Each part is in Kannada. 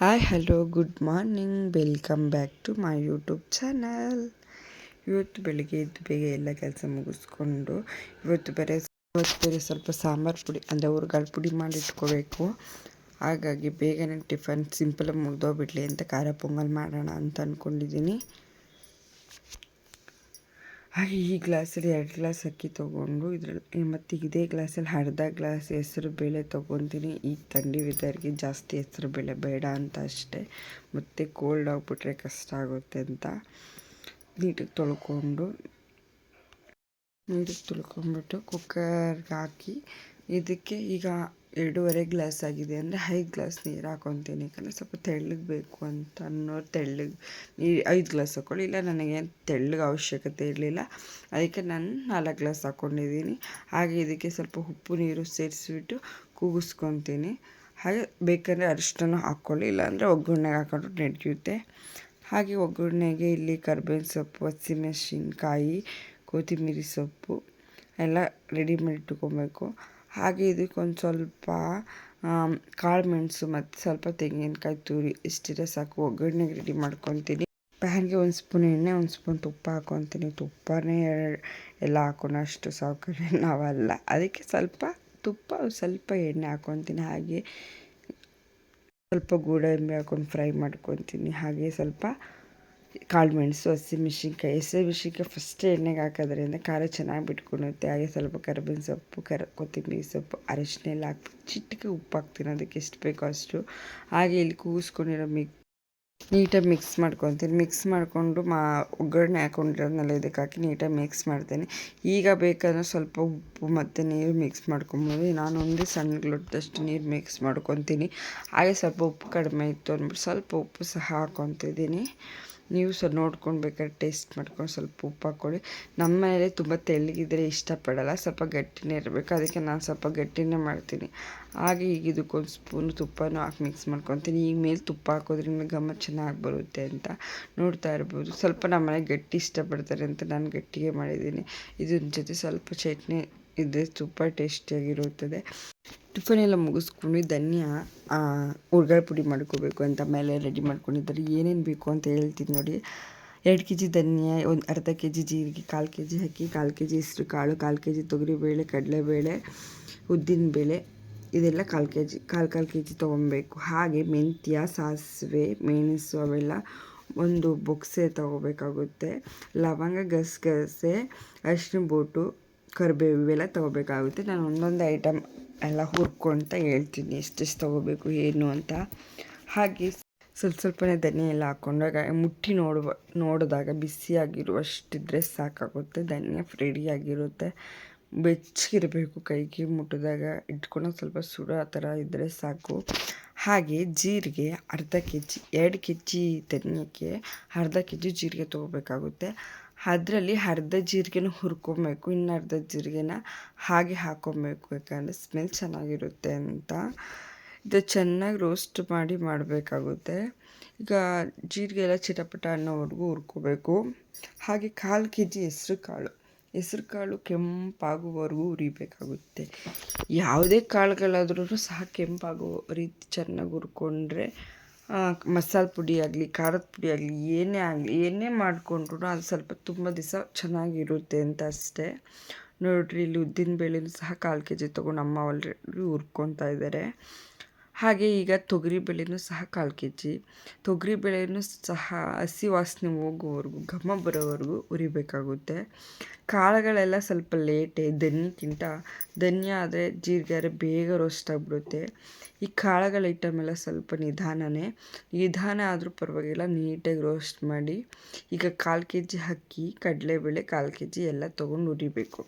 Hi hello good morning welcome back to my YouTube channel ಇವತ್ತು ಬೆಳಿಗ್ಗೆ ಎದ್ದು ಬೇಗ ಎಲ್ಲ ಕೆಲಸ ಮುಗಿಸ್ಕೊಂಡು ಇವತ್ತು ಬೇರೆ ಇವತ್ತು ಬೇರೆ ಸ್ವಲ್ಪ ಸಾಂಬಾರು ಪುಡಿ, ಅಂದರೆ ಊರುಗಳ ಪುಡಿ ಮಾಡಿಟ್ಕೋಬೇಕು. ಹಾಗಾಗಿ ಬೇಗನೆ ಟಿಫನ್ ಸಿಂಪಲಾಗಿ ಮುಗ್ದೋಗ್ಬಿಡ್ಲಿ ಅಂತ ಖಾರ ಪೊಂಗಲ್ ಮಾಡೋಣ ಅಂತ ಅಂದ್ಕೊಂಡಿದ್ದೀನಿ ಈ ಗ್ಲಾಸಲ್ಲಿ ಎರಡು ಗ್ಲಾಸ್ ಅಕ್ಕಿ ತೊಗೊಂಡು ಇದರಲ್ಲಿ ಮತ್ತು ಇದೇ ಗ್ಲಾಸಲ್ಲಿ ಅರ್ಧ ಗ್ಲಾಸ್ ಹೆಸರು ಬೇಳೆ ತೊಗೊತೀನಿ. ಈ ಥಂಡಿ ವೆದರ್ಗೆ ಜಾಸ್ತಿ ಹೆಸರು ಬೇಳೆ ಬೇಡ ಅಂತ ಅಷ್ಟೇ. ಮತ್ತು ಕೋಲ್ಡ್ ಆಗಿಬಿಟ್ರೆ ಕಷ್ಟ ಆಗುತ್ತೆ ಅಂತ ನೀಟಾಗಿ ತೊಳ್ಕೊಂಡು, ನೀಟಾಗಿ ತೊಳ್ಕೊಂಬಿಟ್ಟು ಕುಕ್ಕರ್ಗೆ ಹಾಕಿ, ಇದಕ್ಕೆ ಈಗ ಎರಡೂವರೆ ಗ್ಲಾಸ್ ಆಗಿದೆ ಅಂದರೆ ಐದು ಗ್ಲಾಸ್ ನೀರು ಹಾಕೊತೀನಿ. ಯಾಕಂದರೆ ಸ್ವಲ್ಪ ತೆಳ್ಳಗೆ ಬೇಕು ಅಂತ ಅನ್ನೋರು ತೆಳ್ಳಗೆ ನೀರು ಐದು ಗ್ಲಾಸ್ ಹಾಕ್ಕೊಳ್ಳಿ ಇಲ್ಲ ನನಗೇನು ತೆಳ್ಳಗೆ ಅವಶ್ಯಕತೆ ಇರಲಿಲ್ಲ. ಅದಕ್ಕೆ ನಾನು ನಾಲ್ಕು ಗ್ಲಾಸ್ ಹಾಕ್ಕೊಂಡಿದ್ದೀನಿ ಹಾಗೆ ಇದಕ್ಕೆ ಸ್ವಲ್ಪ ಉಪ್ಪು ನೀರು ಸೇರಿಸ್ಬಿಟ್ಟು ಕೂಗಿಸ್ಕೊತೀನಿ. ಹಾಗೆ ಬೇಕಂದರೆ ಅರಿಶಿನ ಹಾಕ್ಕೊಳ್ಳಿ ಇಲ್ಲಾಂದರೆ ಒಗ್ಗರಣೆಗೆ ಹಾಕೊಂಡ್ರೆ ನಡೆಯುತ್ತೆ. ಹಾಗೆ ಒಗ್ಗರಣೆಗೆ ಇಲ್ಲಿ ಕರ್ಬೇವಿನ ಸೊಪ್ಪು, ಹಸಿಮೆಣಸಿನ್ಕಾಯಿ ಕೊತ್ತಂಬರಿ ಸೊಪ್ಪು ಎಲ್ಲ ರೆಡಿ ಮಾಡಿ ಇಟ್ಕೊಬೇಕು ಹಾಗೆ ಇದಕ್ಕೊಂದು ಸ್ವಲ್ಪ ಕಾಳುಮೆಣಸು ಮತ್ತು ಸ್ವಲ್ಪ ತೆಂಗಿನಕಾಯಿ ತುರಿ ಇಷ್ಟಿದ್ರೆ ಸಾಕು. ಒಗ್ಗರಣೆಗೆ ರೆಡಿ ಮಾಡ್ಕೊತೀನಿ. ಪ್ಯಾನ್ಗೆ ಒಂದು ಸ್ಪೂನ್ ಎಣ್ಣೆ, ಒಂದು ಸ್ಪೂನ್ ತುಪ್ಪ ಹಾಕೊತೀನಿ. ತುಪ್ಪನೇ ಎಲ್ಲ ಹಾಕೋಣಷ್ಟು ಅಷ್ಟು ಸೌಕರ್ಯ ನಾವಲ್ಲ. ಅದಕ್ಕೆ ಸ್ವಲ್ಪ ತುಪ್ಪ, ಸ್ವಲ್ಪ ಎಣ್ಣೆ ಹಾಕೊತೀನಿ. ಹಾಗೆ ಸ್ವಲ್ಪ ಗೋಡಂಬಿ ಹಾಕೊಂಡು ಫ್ರೈ ಮಾಡ್ಕೊತೀನಿ. ಹಾಗೆ ಸ್ವಲ್ಪ ಕಾಳು ಮೆಣಸು ಹಸಿಮೆಣ್ಸಿನ್ಕಾಯಿ ಹಸಿಮೆಣ್ಸಿನ್ಕಾಯಿ ಫಸ್ಟ್ ಎಣ್ಣೆಗೆ ಹಾಕೋದ್ರಿಂದ ಖಾರ ಚೆನ್ನಾಗಿ ಬಿಟ್ಕೊಳುತ್ತೆ ಹಾಗೆ ಸ್ವಲ್ಪ ಕರಿಬೇವಿನ ಸೊಪ್ಪು, ಕರ, ಕೊತ್ತಂಬರಿ ಸೊಪ್ಪು ಅರಿಶಿನ ಹಾಕ್ಬಿಟ್ಟು ಚಿಟಿಕೆ ಉಪ್ಪು ಹಾಕ್ತೀನಿ ಅದಕ್ಕೆ ಎಷ್ಟು ಬೇಕೋ ಅಷ್ಟು. ಹಾಗೆ ಇಲ್ಲಿ ಕೂಗಿಸ್ಕೊಂಡಿರೋ ಮಿಕ್, ನೀಟಾಗಿ ಮಿಕ್ಸ್ ಮಾಡ್ಕೊತೀನಿ. ಮಿಕ್ಸ್ ಮಾಡಿಕೊಂಡು ಮಾ, ಒಗ್ಗರಣೆ ಹಾಕೊಂಡಿರೋದನ್ನೆಲ್ಲ ಇದಕ್ಕೆ ಹಾಕಿ ನೀಟಾಗಿ ಮಿಕ್ಸ್ ಮಾಡ್ತೇನೆ. ಈಗ ಬೇಕಾದ್ರೆ ಸ್ವಲ್ಪ ಉಪ್ಪು ಮತ್ತು ನೀರು ಮಿಕ್ಸ್ ಮಾಡ್ಕೊಬೋದು. ನಾನು ಒಂದೇ ಸಣ್ಣ ಲೋಟದಷ್ಟು ನೀರು ಮಿಕ್ಸ್ ಮಾಡ್ಕೊತೀನಿ. ಹಾಗೆ ಸ್ವಲ್ಪ ಉಪ್ಪು ಕಡಿಮೆ ಇತ್ತು ಅಂದ್ಬಿಟ್ಟು ಸ್ವಲ್ಪ ಉಪ್ಪು ಸಹ ಹಾಕ್ಕೊತಿದ್ದೀನಿ. ನೀವು ಸ್ವಲ್ಪ ನೋಡ್ಕೊಂಡು ಬೇಕಾದ್ರೆ ಟೇಸ್ಟ್ ಮಾಡ್ಕೊಂಡು ಸ್ವಲ್ಪ ಉಪ್ಪು ಹಾಕ್ಕೊಳ್ಳಿ ನಮ್ಮ ಮನೇಲಿ ತುಂಬ ತೆಳ್ಳಗಿದ್ರೆ ಇಷ್ಟಪಡಲ್ಲ, ಸ್ವಲ್ಪ ಗಟ್ಟಿನೇ ಇರಬೇಕು. ಅದಕ್ಕೆ ನಾನು ಸ್ವಲ್ಪ ಗಟ್ಟಿನೇ ಮಾಡ್ತೀನಿ. ಹಾಗೆ ಈಗ ಇದಕ್ಕೊಂದು ಸ್ಪೂನು ತುಪ್ಪನೂ ಹಾಕಿ ಮಿಕ್ಸ್ ಮಾಡ್ಕೊತೀನಿ. ಈಗ ಮೇಲೆ ತುಪ್ಪ ಹಾಕೋದ್ರಿಂದ ಘಮ ಚೆನ್ನಾಗಿ ಬರುತ್ತೆ ಅಂತ ನೋಡ್ತಾ ಇರ್ಬೋದು. ಸ್ವಲ್ಪ ನಮ್ಮ ಮನೆ ಗಟ್ಟಿ ಇಷ್ಟಪಡ್ತಾರೆ ಅಂತ ನಾನು ಗಟ್ಟಿಗೆ ಮಾಡಿದ್ದೀನಿ. ಇದ್ರ ಜೊತೆ ಸ್ವಲ್ಪ ಚಟ್ನಿ ಇದ್ರೆ ತುಂಬ ಟೇಸ್ಟಿಯಾಗಿರುತ್ತದೆ ಟಿಫನ್ ಎಲ್ಲ ಮುಗಿಸ್ಕೊಂಡು ಧನ್ಯ ಹುರ್ಗಳೆ ಪುಡಿ ಮಾಡ್ಕೋಬೇಕು ಅಂತ ಮೇಲೆ ರೆಡಿ ಮಾಡ್ಕೊಂಡಿದ್ದಾರೆ. ಏನೇನು ಬೇಕು ಅಂತ ಹೇಳ್ತೀನಿ ನೋಡಿ. ಎರಡು ಕೆ ಜಿ ಧನ್ಯ, ಒಂದು ಅರ್ಧ ಕೆ ಜಿ ಜೀರಿಗೆ, ಕಾಲು ಕೆ ಜಿ ಅಕ್ಕಿ, ಕಾಲು ಕೆ ಜಿ ಹೆಸರು ಕಾಳು, ಕಾಲು ಕೆ ಜಿ ತೊಗರಿಬೇಳೆ ಕಡಲೆಬೇಳೆ ಉದ್ದಿನಬೇಳೆ ಇದೆಲ್ಲ ಕಾಲು ಕೆ ಜಿ ಕಾಲು ಕಾಲು ಕೆ ಜಿ ತೊಗೊಬೇಕು. ಹಾಗೆ ಮೆಂತ್ಯ, ಸಾಸಿವೆ, ಮೆಣಸು ಅವೆಲ್ಲ ಒಂದು ಬೊಕ್ಸೆ ತೊಗೋಬೇಕಾಗುತ್ತೆ. ಲವಂಗ ಗಸಗಸೆ ಅರಿಶಿನ ಬೋಟು ಕರಿಬೇವು ಇವೆಲ್ಲ ತೊಗೋಬೇಕಾಗುತ್ತೆ. ನಾನು ಒಂದೊಂದು ಐಟಮ್ ಎಲ್ಲ ಹುರ್ಕೊಂತ ಹೇಳ್ತೀನಿ. ಎಷ್ಟೆಷ್ಟು ತೊಗೋಬೇಕು, ಏನು ಅಂತ. ಹಾಗೆ ಸ್ವಲ್ಪ ಸ್ವಲ್ಪನೇ ಧನಿಯ ಎಲ್ಲ ಹಾಕ್ಕೊಂಡಾಗ ಮುಟ್ಟಿ ನೋಡುವ, ನೋಡಿದಾಗ ಬಿಸಿಯಾಗಿರುವಷ್ಟಿದ್ರೆ ಸಾಕಾಗುತ್ತೆ ಧನಿಯಾ ರೆಡಿಯಾಗಿರುತ್ತೆ ಬೆಚ್ಚಗಿರಬೇಕು ಕೈಗೆ ಮುಟ್ಟಿದಾಗ ಇಟ್ಕೊಂಡು ಸ್ವಲ್ಪ ಸುಡೋ ಆ ಥರ ಇದ್ದರೆ ಸಾಕು. ಹಾಗೆ ಜೀರಿಗೆ ಅರ್ಧ ಕೆ ಜಿ ಎರಡು ಕೆ ಜಿ ತೆಂಗಿನಕ್ಕೆ ಅರ್ಧ ಕೆ ಜಿ ಜೀರಿಗೆ ತೊಗೋಬೇಕಾಗುತ್ತೆ. ಅದರಲ್ಲಿ ಅರ್ಧ ಜೀರಿಗೆನ ಹುರ್ಕೊಬೇಕು, ಇನ್ನು ಅರ್ಧ ಜೀರಿಗೆನ ಹಾಗೆ ಹಾಕ್ಕೊಬೇಕು ಯಾಕಂದರೆ ಸ್ಮೆಲ್ ಚೆನ್ನಾಗಿರುತ್ತೆ ಅಂತ. ಇದು ಚೆನ್ನಾಗಿ ರೋಸ್ಟ್ ಮಾಡಿ ಮಾಡಬೇಕಾಗುತ್ತೆ. ಈಗ ಜೀರಿಗೆ ಎಲ್ಲ ಚಿಟಪಟ ಅನ್ನೋವರೆಗೂ ಹುರ್ಕೋಬೇಕು. ಹಾಗೆ ಕಾಲು ಕೆ ಜಿ ಹೆಸ್ರು ಕಾಳು ಹೆಸ್ರು ಕಾಳು ಕೆಂಪಾಗುವವರೆಗೂ ಹುರಿಬೇಕಾಗುತ್ತೆ ಯಾವುದೇ ಕಾಳುಗಳಾದ್ರೂ ಸಹ ಕೆಂಪಾಗುವ ರೀತಿ ಚೆನ್ನಾಗಿ ಹುರ್ಕೊಂಡ್ರೆ ಮಸಾಲೆ ಪುಡಿ ಆಗಲಿ, ಖಾರದ ಪುಡಿ ಆಗಲಿ, ಏನೇ ಆಗಲಿ, ಏನೇ ಮಾಡಿಕೊಂಡ್ರೂ ಅದು ಸ್ವಲ್ಪ ತುಂಬ ದಿವಸ ಚೆನ್ನಾಗಿರುತ್ತೆ ಅಂತ ಅಷ್ಟೇ. ನೋಡಿರಿ, ಇಲ್ಲಿ ಉದ್ದಿನ ಬೇಳೆನೂ ಸಹ ಕಾಲು ಕೆ ಜಿ ತೊಗೊಂಡು ಅಮ್ಮ ಆಲ್ರೆಡಿ ಹುರ್ಕೊತಾ ಇದ್ದಾರೆ. ಹಾಗೆ ಈಗ ತೊಗರಿ ಬೇಳೆನೂ ಸಹ ಕಾಲು ಕೆ ಜಿ ತೊಗರಿ ಬೇಳೆನೂ ಸಹ ಹಸಿ ವಾಸನೆ ಹೋಗೋವರೆಗೂ, ಘಮ ಬರೋವರೆಗೂ ಹುರಿಬೇಕಾಗುತ್ತೆ ಕಾಳುಗಳೆಲ್ಲ ಸ್ವಲ್ಪ ಲೇಟೆ ಧನ್ಯಕ್ಕಿಂತ ಧನ್ಯ ಆದರೆ ಜೀರಿಗೆ ಆದರೆ ಬೇಗ ರೋಸ್ಟ್ ಆಗಿಬಿಡುತ್ತೆ. ಈ ಕಾಳುಗಳ ಐಟಮೆಲ್ಲ ಸ್ವಲ್ಪ ನಿಧಾನನೇ, ನಿಧಾನ ಆದರೂ ಪರವಾಗಿಲ್ಲ, ನೀಟಾಗಿ ರೋಸ್ಟ್ ಮಾಡಿ, ಈಗ ಕಾಲು ಕೆ ಜಿ ಅಕ್ಕಿ, ಕಡಲೆಬೇಳೆ ಕಾಲು ಕೆ ಜಿ ಎಲ್ಲ ತೊಗೊಂಡು ಹುರಿಬೇಕು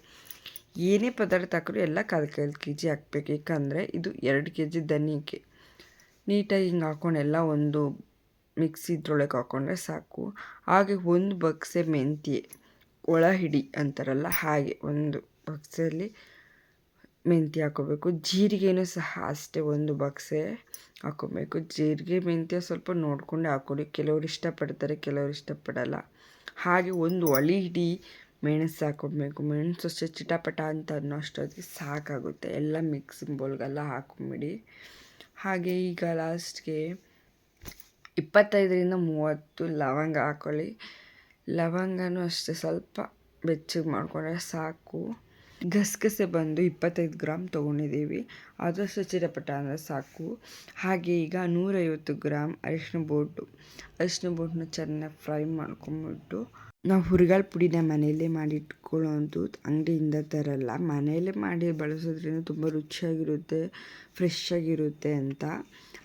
ಏನೇ ಪದಾರ್ಥ ಹಾಕಿದ್ರು ಎಲ್ಲ ಕಾಲು ಕಾಲು ಕೆ ಜಿ ಹಾಕ್ಬೇಕು, ಏಕೆಂದರೆ ಇದು ಎರಡು ಕೆ ಜಿ ಧನಿಯಕ್ಕೆ ನೀಟಾಗಿ ಹಿಂಗೆ ಹಾಕ್ಕೊಂಡು ಎಲ್ಲ ಒಂದು ಮಿಕ್ಸಿ ಇದ್ರೊಳಗೆ ಹಾಕ್ಕೊಂಡ್ರೆ ಸಾಕು. ಹಾಗೆ ಒಂದು ಬಕ್ಸೆ ಮೆಂತ್ಯ ಒಳ ಹಿಡಿ ಅಂತಾರಲ್ಲ, ಹಾಗೆ ಒಂದು ಬಕ್ಸೆಯಲ್ಲಿ ಮೆಂತ್ಯ ಹಾಕೋಬೇಕು. ಜೀರಿಗೆನೂ ಸಹ ಅಷ್ಟೇ ಒಂದು ಬಕ್ಸೆ ಹಾಕೋಬೇಕು. ಜೀರಿಗೆ, ಮೆಂತ್ಯ ಸ್ವಲ್ಪ ನೋಡಿಕೊಂಡೆ ಹಾಕೊಳ್ಳಿ. ಕೆಲವರು ಇಷ್ಟಪಡ್ತಾರೆ, ಕೆಲವರು ಇಷ್ಟಪಡಲ್ಲ. ಹಾಗೆ ಒಂದು ಒಳಿ ಹಿಡಿ ಮೆಣಸು ಹಾಕೊಬೇಕು. ಮೆಣಸು ಅಷ್ಟೇ ಚಿಟಪಟ ಅಂತ ಅನ್ನೋ ಅಷ್ಟೊತ್ತಿಗೆ ಸಾಕಾಗುತ್ತೆ. ಎಲ್ಲ ಮಿಕ್ಸಿಂಗ್ ಬೌಲ್ಗೆಲ್ಲ ಹಾಕ್ಕೊಂಬಿಡಿ ಹಾಗೆ ಈಗ ಲಾಸ್ಟ್ಗೆ ಇಪ್ಪತ್ತೈದರಿಂದ ಮೂವತ್ತು ಲವಂಗ ಹಾಕ್ಕೊಳ್ಳಿ ಲವಂಗನೂ ಅಷ್ಟೇ, ಸ್ವಲ್ಪ ಬೆಚ್ಚಗೆ ಮಾಡಿಕೊಂಡ್ರೆ ಸಾಕು. ಗಸಗಸೆ ಬಂದು ಇಪ್ಪತ್ತೈದು ಗ್ರಾಮ್ ತೊಗೊಂಡಿದ್ದೀವಿ. ಆದಷ್ಟು ಚಿರಪಟ ಅಂದರೆ ಸಾಕು. ಹಾಗೆ ಈಗ ನೂರೈವತ್ತು ಗ್ರಾಮ್ ಅರಿಶಿನ ಬೋಟು ಅರಿಶಿನ ಬೋಟನ್ನ ಚೆನ್ನಾಗಿ ಫ್ರೈ ಮಾಡ್ಕೊಂಬಿಟ್ಟು ನಾವು ಹುರ್ಗಾಳ ಪುಡಿನ ಮನೆಯಲ್ಲೇ ಮಾಡಿ ಇಟ್ಕೊಳ್ಳೋವಂಥದ್ದು ಅಂಗಡಿಯಿಂದ ತರಲ್ಲ. ಮನೆಯಲ್ಲೇ ಮಾಡಿ ಬಳಸೋದ್ರಿಂದ ತುಂಬ ರುಚಿಯಾಗಿರುತ್ತೆ ಫ್ರೆಶ್ ಆಗಿರುತ್ತೆ ಅಂತ.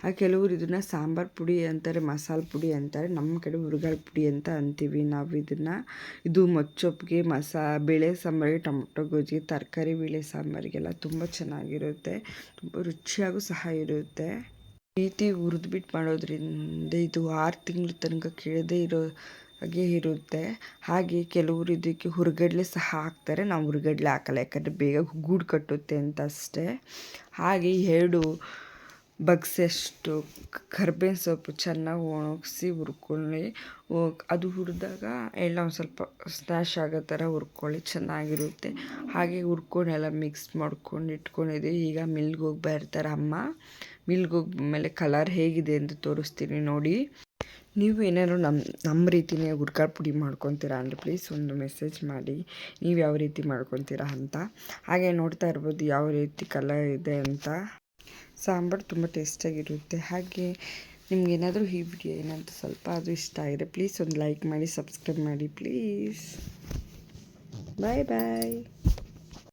ಆ ಕೆಲವರು ಇದನ್ನು ಸಾಂಬಾರು ಪುಡಿ ಅಂತಾರೆ, ಮಸಾಲೆ ಪುಡಿ ಅಂತಾರೆ. ನಮ್ಮ ಕಡೆ ಹುರ್ಗಾಳ ಪುಡಿ ಅಂತ ಅಂತೀವಿ ನಾವು ಇದನ್ನು. ಇದು ಮೊಚ್ಚೊಪ್ಪಿಗೆ ಮಸಾ, ಬೇಳೆ ಸಾಂಬಾರಿಗೆ, ಟೊಮೊಟೊ ಗೊಜ್ಜಿಗೆ, ತರಕಾರಿ, ಬೇಳೆ ಸಾಂಬಾರಿಗೆಲ್ಲ ತುಂಬ ಚೆನ್ನಾಗಿರುತ್ತೆ. ತುಂಬ ರುಚಿಯಾಗೂ ಸಹ ಇರುತ್ತೆ. ರೀತಿ ಹುರಿದ್ಬಿಟ್ಟು ಮಾಡೋದ್ರಿಂದ ಇದು ಆರು ತಿಂಗಳ ತನಕ ಕೇಳದೇ ಇರೋ ಹಾಗೆ ಇರುತ್ತೆ. ಹಾಗೆ ಕೆಲವರು ಇದಕ್ಕೆ ಹುರ್ಗಡ್ಲೆ ಸಹ ಹಾಕ್ತಾರೆ. ನಾವು ಹುರ್ಗಡ್ಲೆ ಹಾಕಲ್ಲ, ಯಾಕಂದರೆ ಬೇಗ ಗೂಡು ಕಟ್ಟುತ್ತೆ ಅಂತ ಅಷ್ಟೇ. ಹಾಗೆ ಎರಡು ಬಗ್ಸೆಷ್ಟು ಕರ್ಬೇವಿನ ಸೊಪ್ಪು ಚೆನ್ನಾಗಿ ಒಣಗಿಸಿ ಹುರ್ಕೊಳ್ಳಿ. ಅದು ಹುರಿದಾಗ ಎಲ್ಲ ಒಂದು ಸ್ವಲ್ಪ ಸ್ನ್ಯಾಶ್ ಆಗೋ ಥರ ಹುರ್ಕೊಳ್ಳಿ, ಚೆನ್ನಾಗಿರುತ್ತೆ. ಹಾಗೆ ಹುರ್ಕೊಂಡು ಎಲ್ಲ ಮಿಕ್ಸ್ ಮಾಡ್ಕೊಂಡು ಇಟ್ಕೊಂಡಿದ್ದೆ. ಈಗ ಮಿಲ್ಗೆ ಹೋಗಿ ಬರ್ತಾರೆ ಅಮ್ಮ ಮಿಲ್ಗೆ ಹೋಗ್ಮೇಲೆ ಕಲರ್ ಹೇಗಿದೆ ಅಂತ ತೋರಿಸ್ತೀನಿ ನೋಡಿ. ನೀವು ಏನಾದರೂ ನಮ್ಮ ನಮ್ಮ ರೀತಿಯೇ ಹುರ್ಗಾಳ ಪುಡಿ ಮಾಡ್ಕೊತೀರಾ ಅಂದರೆ ಪ್ಲೀಸ್ ಒಂದು ಮೆಸೇಜ್ ಮಾಡಿ. ನೀವು ಯಾವ ರೀತಿ ಮಾಡ್ಕೊತೀರಾ ಅಂತ. ಹಾಗೆ ನೋಡ್ತಾ ಇರ್ಬೋದು ಯಾವ ರೀತಿ ಕಲರ್ ಇದೆ ಅಂತ. ಸಾಂಬಾರು ತುಂಬ ಟೇಸ್ಟಾಗಿರುತ್ತೆ ಹಾಗೆ ನಿಮ್ಗೇನಾದರೂ ಈ ವಿಡಿಯೋ ಏನಾದರೂ ಸ್ವಲ್ಪ ಅದು ಇಷ್ಟ ಆಗಿದೆ ಪ್ಲೀಸ್ ಒಂದು ಲೈಕ್ ಮಾಡಿ ಸಬ್ಸ್ಕ್ರೈಬ್ ಮಾಡಿ ಪ್ಲೀಸ್ ಬಾಯ್ ಬಾಯ್